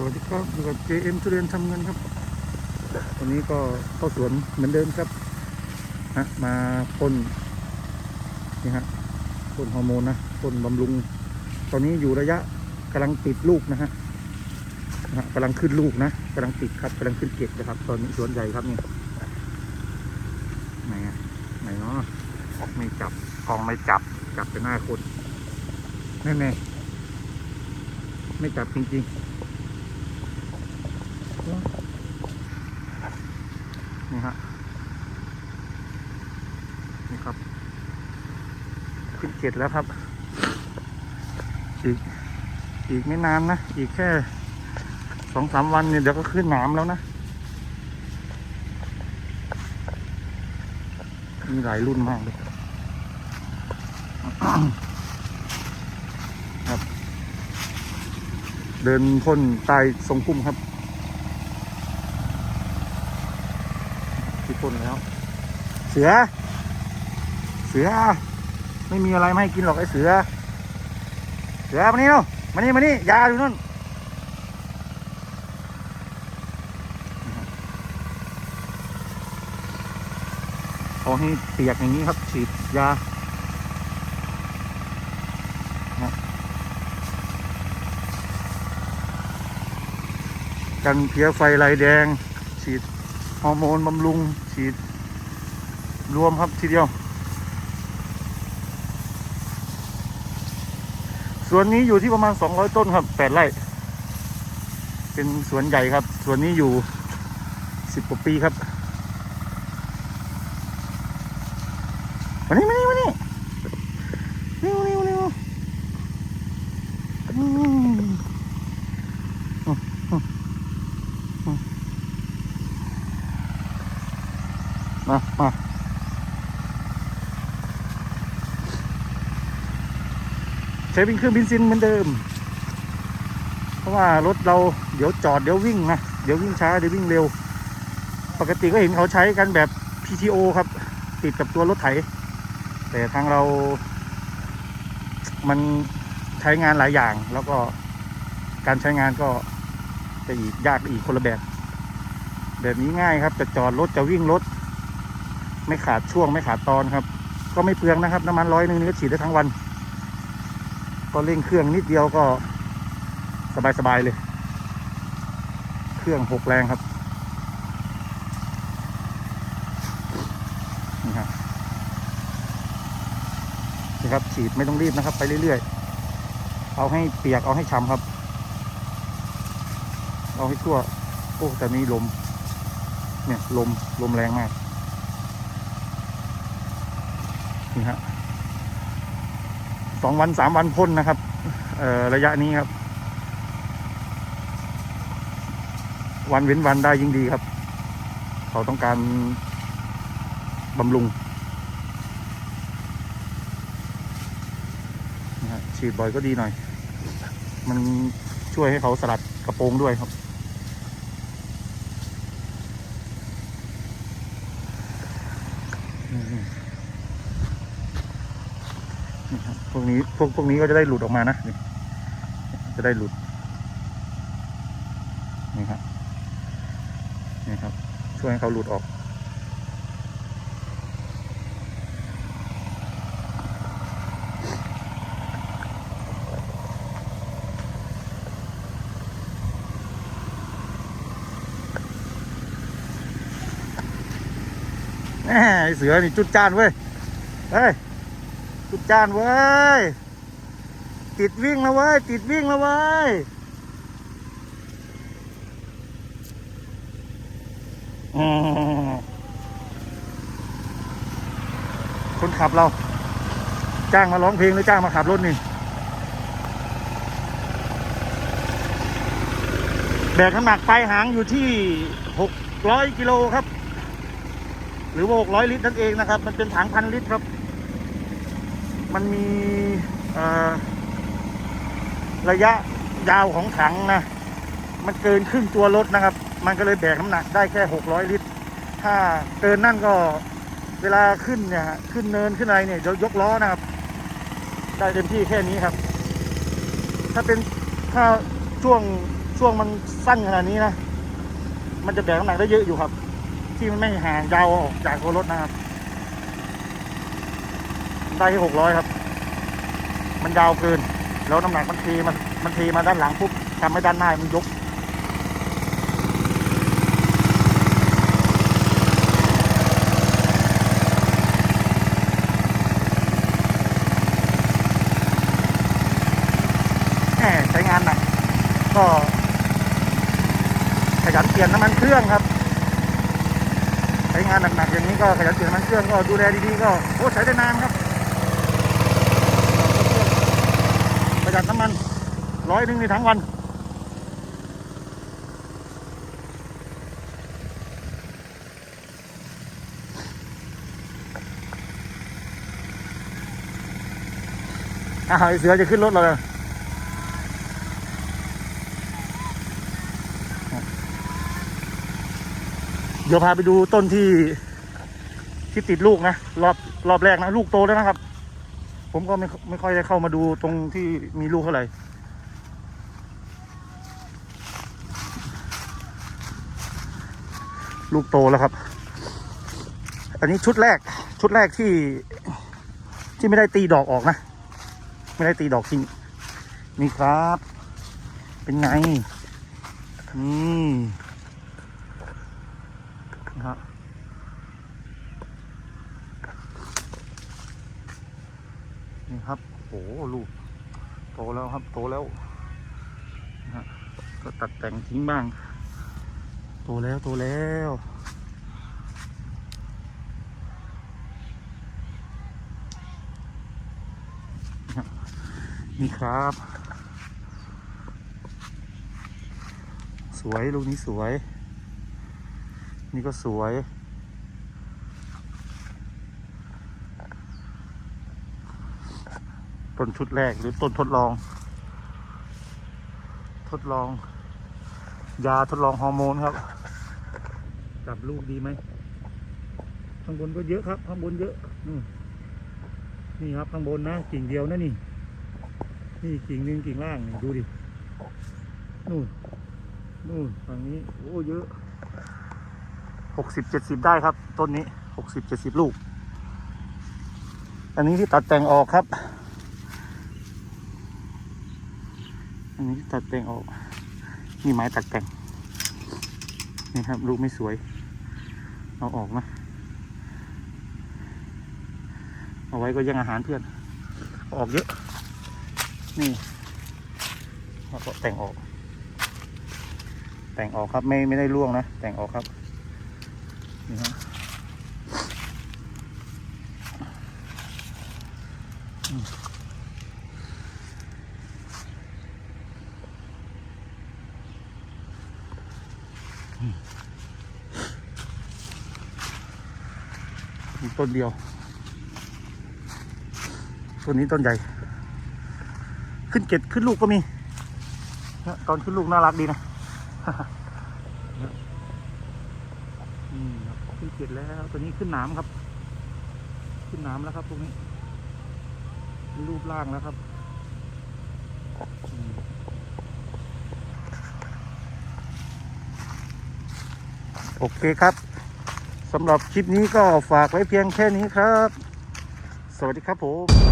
สวัสดีครับอยู่กับ JM ทุเรียนทำเงินครับวันนี้ก็เข้าสวนเหมือนเดิมครับฮะมาพ่นนี่ฮะพ่นฮอร์โมนนะพ่นบำรุง ตอนนี้อยู่ระยะกำลังติดลูกนะฮะนะฮะกำลังขึ้นลูกนะกำลังติดครับกำลังขึ้นเกล็ดนะครับ ตอนนี้สวนใหญ่ครับนี่ไหนอะไหนเนาะไม่จับกองไม่จับจับแต่หน้าคนนั่นไงไม่จับจริงๆ นี่ฮะนี่ครับ ขึ้นเจ็ดแล้วครับ อีกอีกไม่นานนะ อีกแค่สองสามวันเนี่ยเดี๋ยวก็ขึ้นนามแล้วนะ มีหลายรุ่นมากเลยครับ เดินพ่นใต้ทรงพุ่มครับ ที่พ่นแล้ว เสือ เสือ ไม่มีอะไรไม่ให้กินหรอกไอ้เสือ เสือมานี่เนาะมานี่มานี่ยาอยู่นู่นเอาให้เปียกอย่างนี้ครับฉีดยากันเพี้ยไฟลายแดง ฉีดฮอร์โมนบำรุง ฉีด รวมครับทีเดียว สวนนี้อยู่ที่ประมาณ 200 ต้นครับ 8 ไร่ เป็นสวนใหญ่ครับ สวนนี้อยู่ 10กว่าปีครับมานี่มานี่มานี่นี่นี่นี่อืมอืมอืมอืม มามาใช้เป็นเครื่องบินซินเหมือนเดิม เพราะว่ารถเราเดี๋ยวจอดเดี๋ยววิ่งนะเดี๋ยววิ่งช้าเดี๋ยววิ่งเร็ว ปกติก็เห็นเขาใช้กันแบบ PTO ครับ ติดกับตัวรถไถ แต่ทางเรา มันใช้งานหลายอย่างแล้วก็การใช้งานก็จะอีกยากอีกคนละแบบ แบบนี้ง่ายครับจะจอดรถจะวิ่งรถ ไม่ขาดช่วงไม่ขาดตอนครับ ก็ไม่เปลืองนะครับ น้ำมันร้อยหนึ่งนี่ก็ฉีดได้ทั้งวัน ก็เร่งเครื่องนิดเดียวก็สบายๆเลย เครื่องหกแรงครับนี่ครับนี่ครับฉีดไม่ต้องรีบนะครับ ไปเรื่อยๆ เอาให้เปียกเอาให้ช้ำครับ เอาให้ทั่วโอ้แต่มีลม เนี่ยลมลมแรงมาก นี่ฮะสองวันสามวันพ่นนะครับ เอ่อระยะนี้ครับ วันเว้นวันได้ยิ่งดีครับ เขาต้องการบำรุงนะฮะฉีดบ่อยก็ดีหน่อย มันช่วยให้เขาสลัดกระโปรงด้วยครับ อืม นี่ครับพวกนี้พวกพวกนี้ก็จะได้หลุดออกมานะนี่จะได้หลุดนี่ครับนี่ครับ ช่วยให้เขาหลุดออกไอ้เสือนี่จุดจานเว้ยเฮ้ย จุดจานเว้ย ติดวิ่งแล้วเว้ย ติดวิ่งแล้วเว้ยคนขับเรา จ้างมาร้องเพลงหรือจ้างมาขับรถนี่ แบกน้ำหนักไปหางอยู่ที่หกร้อยกิโลครับ หรือว่าหกร้อยลิตรนั่นเองนะครับ มันเป็นถังพันลิตรครับ มันมีระยะยาวของถังนะ มันเกินครึ่งตัวรถนะครับ มันก็เลยแบกน้ำหนักได้แค่หกร้อยลิตร ถ้าเกินนั่นก็เวลาขึ้นเนี่ยขึ้นเนินขึ้นอะไรเนี่ยเดี๋ยวยกล้อนะครับ ได้เต็มที่แค่นี้ครับ ถ้าเป็นถ้าช่วงช่วงมันสั้นขนาดนี้นะ มันจะแบกน้ำหนักได้เยอะอยู่ครับ ที่มันไม่ห่างยาวออกจากตัวรถนะครับ ได้ที่หกร้อยครับ มันยาวเกิน แล้วน้ำหนักมันเทมันมันเทมาด้านหลังปุ๊บทำให้ด้านหน้ามันยกแหมใช้งานหนักก็ขยันเปลี่ยนน้ำมันเครื่องครับ ใช้งานหนักๆอย่างนี้ก็ขยันเปลี่ยนน้ำมันเครื่องก็ดูแลดีๆก็โอ้ใช้ได้นานครับัดน้ำมันร้อยหนึ่งในทั้งวันอาวไอเสือจะขึ้นรถเราเลยเดี๋ยวพาไปดูต้นที่ที่ติดลูกนะ รอบรอบแรกนะ ลูกโตแล้วนะครับ ผมก็ไม่ไม่ค่อยได้เข้ามาดูตรงที่มีลูกเท่าไหร่ลูกโตแล้วครับ อันนี้ชุดแรก ชุดแรกที่ที่ไม่ได้ตีดอกออกนะ ไม่ได้ตีดอกทิ้งนี่ครับ เป็นไงนี่นะครับนี่ครับ โอ้ลูกโตแล้วครับ โตแล้วนะก็ตัดแต่งทิ้งบ้าง โตแล้วโตแล้วนี่ครับ สวยลูกนี้สวย นี่ก็สวย ต้นชุดแรกหรือต้นทดลอง ทดลอง ยาทดลองฮอร์โมนครับจับลูกดีไหมข้างบนก็เยอะครับ ข้างบนเยอะนี่ครับข้างบนนะกิ่งเดียวนะนี่ นี่กิ่งหนึ่งกิ่งล่างนี่ดูดินู่นนู่นฝั่งนี้โอ้เยอะหกสิบเจ็ดสิบได้ครับ ต้นนี้หกสิบเจ็ดสิบลูก อันนี้ที่ตัดแต่งออกครับ อันนี้ตัดแต่งออก นี่ไม้ตัดแต่งนี่ครับลูกไม่สวย เอาออกนะเอาไว้ก็ยังอาหารเพื่อน ออกเยอะ นี่แล้วก็แต่งออก แต่งออกครับไม่ไม่ได้ร่วงนะ แต่งออกครับ นี่ฮะอืม ต้นเดียว ต้นนี้ต้นใหญ่ ขึ้นเก็ดขึ้นลูกก็มี ตอนขึ้นลูกน่ารักดีนะอืมขึ้นเก็ดแล้วตัวนี้ขึ้นหน้ำครับ ขึ้นหน้ำแล้วครับตรงนี้ รูปร่างแล้วครับโอเคครับ สำหรับคลิปนี้ก็ฝากไว้เพียงแค่นี้ครับ สวัสดีครับผม